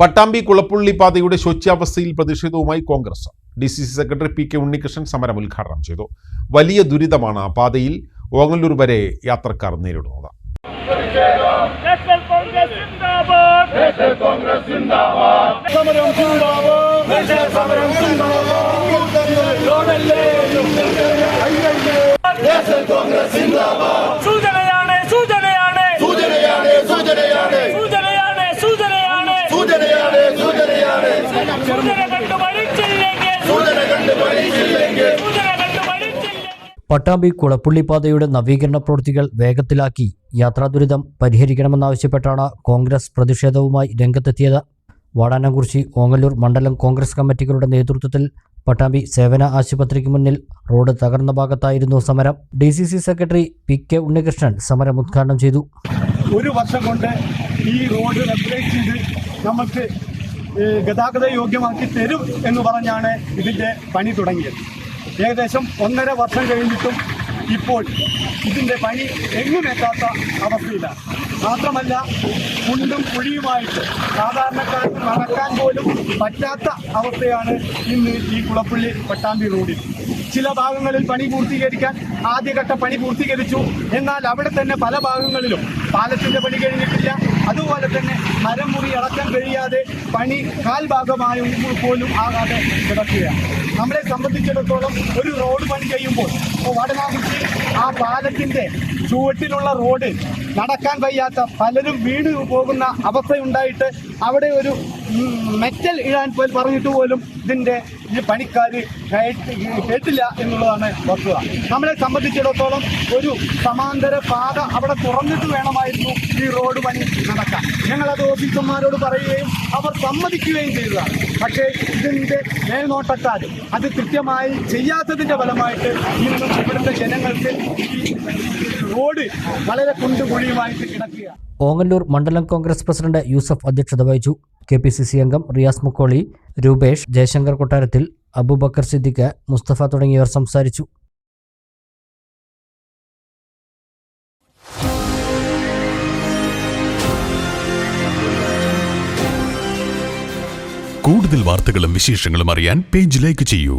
പട്ടാമ്പി കുളപ്പുള്ളി പാതയുടെ ശോച്യാവസ്ഥയിൽ പ്രതിഷേധവുമായി Congress. D C C secretary P K Unnikrishnan സമരം ഉദ്ഘാടനം ചെയ്തു. വലിയ ദുരിതമാണ് പാതയിൽ ഓങ്ങല്ലൂർ വരെ യാത്രക്കാർ നേരിടുന്നത്. സമരം പട്ടാമ്പി കുളപ്പുള്ളിപ്പാതയുടെ നവീകരണ പ്രവൃത്തികൾ വേഗത്തിലാക്കി. യാത്രാ ദുരിതം പരിഹരിക്കണമെന്നാവശ്യപ്പെട്ടാണ് കോൺഗ്രസ് പ്രതിഷേധവുമായി രംഗത്തെത്തിയത്. വാടാനംകുറിശി ഓങ്ങല്ലൂർ മണ്ഡലം കോൺഗ്രസ് കമ്മിറ്റികളുടെ നേതൃത്വത്തിൽ പട്ടാമ്പി സേവന ആശുപത്രിക്ക് മുന്നിൽ റോഡ് തകർന്ന ഭാഗത്തായിരുന്നു സമരം. D C C secretary P K Unnikrishnan സമരം ഉദ്ഘാടനം ചെയ്തു. ഒരു വർഷം കൊണ്ട് ഈ റോഡ് ചെയ്ത് നമുക്ക് ഗതാഗത യോഗ്യമാക്കി തരും എന്ന് പറഞ്ഞാണ് ഇതിന്റെ പണി തുടങ്ങിയത്. ഏകദേശം ഒന്നര വർഷം കഴിഞ്ഞിട്ടും ഇപ്പോൾ ഇതിന്റെ പണി എങ്ങും എത്താത്ത അവസ്ഥയിലാണ്. മാത്രമല്ല കുണ്ടും കുഴിയുമായിട്ട് സാധാരണക്കാർക്ക് നടക്കാൻ പോലും പറ്റാത്ത അവസ്ഥയാണ് ഇന്ന് ഈ കുളപ്പള്ളി പട്ടാമ്പി റോഡിൽ. ചില ഭാഗങ്ങളിൽ പണി പൂർത്തീകരിക്കാൻ ആദ്യഘട്ട പണി പൂർത്തീകരിച്ചു. എന്നാൽ അവിടെ തന്നെ പല ഭാഗങ്ങളിലും പാലത്തിന്റെ പണി കഴിഞ്ഞിട്ടില്ല. അതുപോലെ തന്നെ മരം മുറി അടക്കാൻ കഴിയാതെ പണി കാൽഭാഗമായി പോലും ആകാതെ കിടക്കുകയാണ്. നമ്മളെ സംബന്ധിച്ചിടത്തോളം ഒരു റോഡ് പണി ചെയ്യുമ്പോൾ ഇപ്പോൾ ആ പാലത്തിന്റെ ചുവട്ടിലുള്ള റോഡ് നടക്കാൻ വയ്യാത്ത പലരും വീണ് പോകുന്ന അവസ്ഥയുണ്ടായിട്ട് അവിടെ ഒരു മെറ്റൽ ഇടാൻ പോലും പറഞ്ഞിട്ട് പോലും ഇതിന്റെ ഈ പണിക്കാർ കേട്ടില്ല എന്നുള്ളതാണ് വസ്തുത. നമ്മളെ സംബന്ധിച്ചിടത്തോളം ഒരു സമാന്തര പാത അവിടെ തുറന്നിട്ട് വേണമായിരുന്നു ഈ റോഡ് പണി നടക്കാൻ. ഞങ്ങളത് ഓഫീസർമാരോട് പറയുകയും അവർ സമ്മതിക്കുകയും ചെയ്തതാണ്. പക്ഷേ ഇതിന്റെ മേൽനോട്ടക്കാർ അത് കൃത്യമായി ചെയ്യാത്തതിന്റെ ഫലമായിട്ട് ഇന്നും ഇവിടുത്തെ ജനങ്ങൾക്ക് റോഡ് വളരെ കുണ്ടുകുഴിയുമായിട്ട് കിടക്കുക ഓങ്ങല്ലൂർ മണ്ഡലം കോൺഗ്രസ് പ്രസിഡന്റ് യൂസഫ് അധ്യക്ഷത വഹിച്ചു. കെ പി സി സി അംഗം റിയാസ് മുക്കോളി രൂപേഷ് ജയശങ്കർ കൊട്ടാരത്തിൽ അബൂബക്കർ സിദ്ദിഖ് മുസ്തഫ തുടങ്ങിയവർ സംസാരിച്ചു. കൂടുതൽ വാർത്തകളും വിശേഷങ്ങളും അറിയാൻ പേജ് ലൈക്ക് ചെയ്യൂ.